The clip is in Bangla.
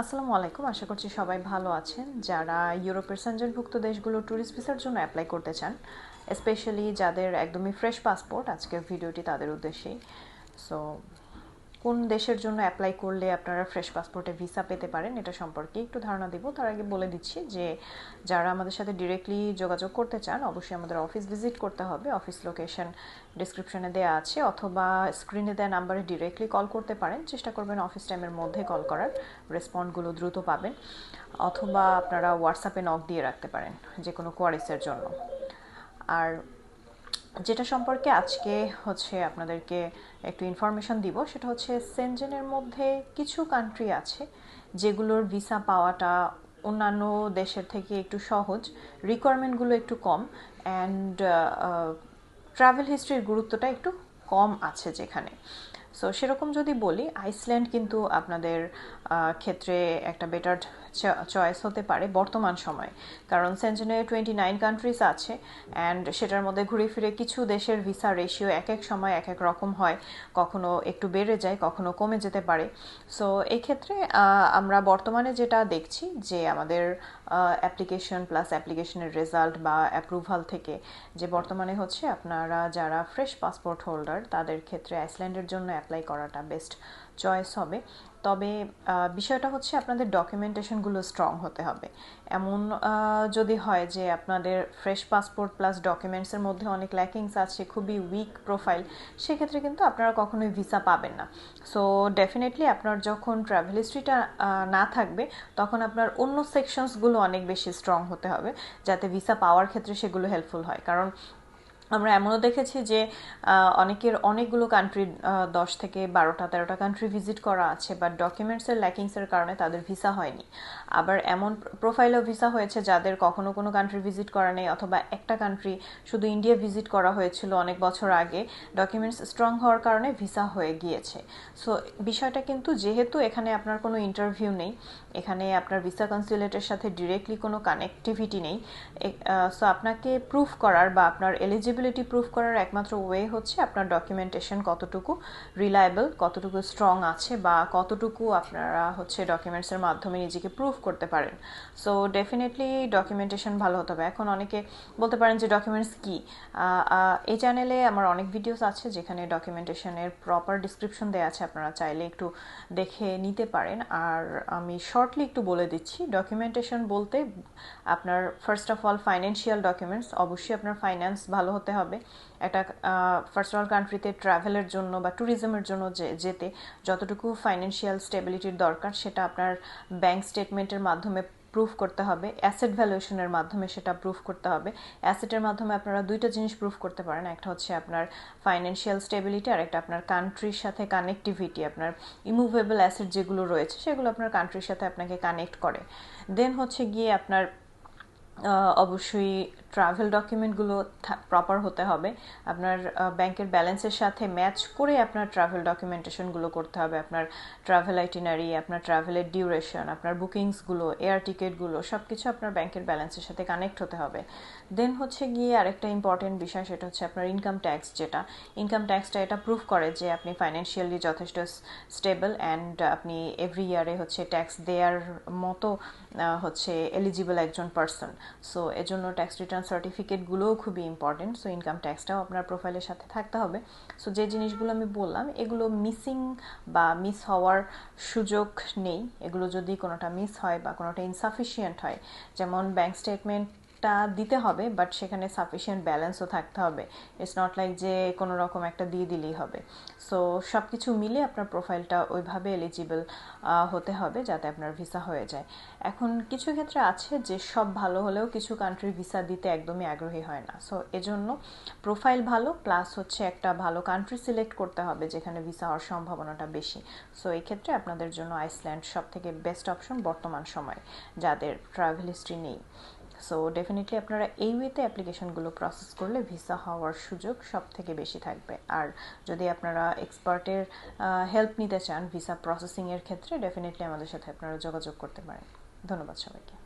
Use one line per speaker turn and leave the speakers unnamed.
আসসালামু আলাইকুম। আশা করছি সবাই ভালো আছেন। যারা ইউরোপের সেঞ্জনভুক্ত দেশগুলো ট্যুরিস্ট ভিসার জন্য অ্যাপ্লাই করতে চান স্পেশালি যাদের একদমই ফ্রেশ পাসপোর্ট আজকের ভিডিওটি তাদের উদ্দেশ্যেই। সো কোন দেশের জন্য অ্যাপ্লাই করলে আপনারা ফ্রেশ পাসপোর্টে ভিসা পেতে পারেন, এটা সম্পর্কে একটু ধারণা দিব। তার আগে বলে দিচ্ছি যে যারা আমাদের সাথে ডিরেক্টলি যোগাযোগ করতে চান, অবশ্যই আমাদের অফিস ভিজিট করতে হবে। অফিস লোকেশন ডিসক্রিপশনে দেওয়া আছে, অথবা স্ক্রিনে দেওয়া নাম্বারে ডিরেক্টলি কল করতে পারেন। চেষ্টা করবেন অফিস টাইমের মধ্যে কল করার রেসপন্ডগুলো দ্রুত পাবেন, অথবা আপনারা হোয়াটসঅ্যাপে নক দিয়ে রাখতে পারেন যে কোনো কোয়ারিসের জন্য। আর যেটা সম্পর্কে আজকে হচ্ছে আপনাদেরকে একটু ইনফরমেশন দিব, সেটা হচ্ছে সেনজেনের মধ্যে কিছু কান্ট্রি আছে যেগুলোর ভিসা পাওয়াটা অন্যান্য দেশের থেকে একটু সহজ রিকোয়ারমেন্টগুলো একটু কম অ্যান্ড ট্রাভেল হিস্ট্রির গুরুত্বটা একটু কম আছে যেখানে। সো সেরকম যদি বলি আইসল্যান্ড কিন্তু আপনাদের ক্ষেত্রে একটা বেটার চয়েস হতে পারে বর্তমান সময়ে। কারণ সেঞ্জনে টোয়েন্টি নাইন কান্ট্রিজ আছে অ্যান্ড সেটার মধ্যে ঘুরে ফিরে কিছু দেশের ভিসা রেশিও এক এক সময় এক এক রকম হয়। কখনো একটু বেড়ে যায়, কখনো কমে যেতে পারে। সো এই ক্ষেত্রে আমরা বর্তমানে যেটা দেখছি যে আমাদের অ্যাপ্লিকেশন প্লাস অ্যাপ্লিকেশনের রেজাল্ট বা অ্যাপ্রুভাল থেকে, যে বর্তমানে হচ্ছে আপনারা যারা ফ্রেশ পাসপোর্ট হোল্ডার তাদের ক্ষেত্রে আইসল্যান্ডের জন্য অ্যাপ্লাই করাটা বেস্ট চয়েস হবে। তবে বিষয়টা হচ্ছে আপনাদের ডকুমেন্টেশনগুলো স্ট্রং হতে হবে। এমন যদি হয় যে আপনাদের ফ্রেশ পাসপোর্ট প্লাস ডকুমেন্টসের মধ্যে অনেক ল্যাকিংস আছে, খুবই উইক প্রোফাইল সেক্ষেত্রে কিন্তু আপনারা কখনোই ভিসা পাবেন না। সো ডেফিনেটলি আপনার যখন ট্রাভেল হিস্ট্রিটা না থাকবে, তখন আপনার অন্য সেকশনসগুলো অনেক বেশি স্ট্রং হতে হবে, যাতে ভিসা পাওয়ার ক্ষেত্রে সেগুলো হেল্পফুল হয়। কারণ আমরা এমনও দেখেছি যে অনেকের অনেকগুলো কান্ট্রি দশ থেকে বারোটা, তেরোটা কান্ট্রি ভিজিট করা আছে বাট ডকুমেন্টসের ল্যাকিংসের কারণে তাদের ভিসা হয়নি। আবার এমন প্রোফাইলও ভিসা হয়েছে যাদের কখনো কোনো কান্ট্রি ভিজিট করা নেই, অথবা একটা কান্ট্রি শুধু ইন্ডিয়া ভিজিট করা হয়েছিল অনেক বছর আগে ডকুমেন্টস স্ট্রং হওয়ার কারণে ভিসা হয়ে গিয়েছে। সো বিষয়টা কিন্তু যেহেতু এখানে আপনার কোনো ইন্টারভিউ নেই, এখানে আপনার ভিসা কনসুলেটের সাথে ডিরেক্টলি কোনো কানেক্টিভিটি নেই সো আপনাকে প্রুফ করার বা আপনার এলিজিবল এলিজিবিলিটি প্রুফ করার একমাত্র ওয়ে হচ্ছে আপনার ডকুমেন্টেশন কতটুকু রিলায়েবল কতটুকু স্ট্রং আছে বা কতটুকু আপনারা হচ্ছে ডকুমেন্টসের মাধ্যমে নিজেকে প্রুফ করতে পারেন। সো ডেফিনেটলি ডকুমেন্টেশন ভালো হতে হবে। এখন অনেকে বলতে পারেন যে ডকুমেন্টস কী? এই চ্যানেলে আমার অনেক ভিডিওস আছে যেখানে ডকুমেন্টেশনের প্রপার ডিসক্রিপশন দেওয়া আছে। আপনারা চাইলে একটু দেখে নিতে পারেন। আর আমি শর্টলি একটু বলে দিচ্ছি ডকুমেন্টেশন বলতে আপনার first of all financial documents অবশ্যই আপনার ফাইন্যান্স ভালো হতে হবে। একটা ফার্স্ট অল কান্ট্রিতে ট্রাভেলের জন্য বা ট্যুরিজমের জন্য যেতে যতটুকু ফাইন্যান্সিয়াল স্টেবিলিটির দরকার, সেটা আপনার ব্যাংক স্টেটমেন্টের মাধ্যমে প্রুফ করতে হবে। অ্যাসেট ভ্যালুয়েশনের মাধ্যমে সেটা প্রুফ করতে হবে। অ্যাসেটের মাধ্যমে আপনারা দুইটা জিনিস প্রুফ করতে পারেন। একটা হচ্ছে আপনার ফাইন্যান্সিয়াল স্টেবিলিটি আর একটা আপনার কান্ট্রির সাথে কানেক্টিভিটি আপনার ইমুভেবল অ্যাসেট যেগুলো রয়েছে, সেগুলো আপনার কান্ট্রির সাথে আপনাকে কানেক্ট করে। দেন হচ্ছে গিয়ে আপনার অবশ্যই ট্রাভেল ডকুমেন্টগুলো প্রপার হতে হবে। আপনার ব্যাংকের ব্যালেন্সের সাথে ম্যাচ করে আপনার ট্রাভেল ডকুমেন্টেশনগুলো করতে হবে। আপনার ট্রাভেল আইটিনারি আপনার ট্রাভেলের ডিউরেশন আপনার বুকিংসগুলো এয়ার টিকিটগুলো সব কিছু আপনার ব্যাংকের ব্যালেন্সের সাথে কানেক্ট হতে হবে। দেন হচ্ছে গিয়ে আরেকটা ইম্পর্টেন্ট বিষয়, সেটা হচ্ছে আপনার ইনকাম ট্যাক্স যেটা। ইনকাম ট্যাক্সটা এটা প্রুফ করে যে আপনি ফাইন্যান্সিয়ালি যথেষ্ট স্টেবল অ্যান্ড আপনি এভরি ইয়ারে হচ্ছে ট্যাক্স দেওয়ার মতো হচ্ছে এলিজিবল একজন পার্সন সো এজন্য ট্যাক্স রিটার্ন সার্টিফিকেটগুলোও খুবই ইম্পর্টেন্ট সো ইনকাম ট্যাক্সটাও আপনার প্রোফাইলের সাথে থাকতে হবে। সো যে জিনিসগুলো আমি বললাম, এগুলো মিসিং বা মিস হওয়ার সুযোগ নেই। এগুলো যদি কোনোটা মিস হয় বা কোনোটা ইনসাফিসিয়েন্ট হয়, যেমন ব্যাংক স্টেটমেন্ট টা দিতে হবে বাট সেখানে সাফিসিয়েন্ট ব্যালেন্সও থাকতে হবে। ইটস নট লাইক যে কোনো রকম একটা দিয়ে দিলেই হবে। সো সব কিছু মিলে আপনার প্রোফাইলটা ওইভাবে এলিজিবল হতে হবে যাতে আপনার ভিসা হয়ে যায়। এখন কিছু ক্ষেত্রে আছে যে সব ভালো হলেও কিছু কান্ট্রির ভিসা দিতে একদমই আগ্রহী হয় না। সো এজন্য প্রোফাইল ভালো প্লাস হচ্ছে একটা ভালো কান্ট্রি সিলেক্ট করতে হবে যেখানে ভিসা হওয়ার সম্ভাবনাটা বেশি। সো এই ক্ষেত্রে আপনাদের জন্য আইসল্যান্ড সব থেকে বেস্ট অপশন বর্তমান সময়, যাদের ট্রাভেল হিস্ট্রি নেই। সো ডেফিনেটলি আপনারা এই ওয়েতে অ্যাপ্লিকেশনগুলো প্রসেস করলে ভিসা হওয়ার সুযোগ সব থেকে বেশি থাকবে। আর যদি আপনারা এক্সপার্টের হেল্প নিতে চান ভিসা প্রসেসিংয়ের ক্ষেত্রে ডেফিনেটলি আমাদের সাথে আপনারা যোগাযোগ করতে পারেন। ধন্যবাদ সবাইকে।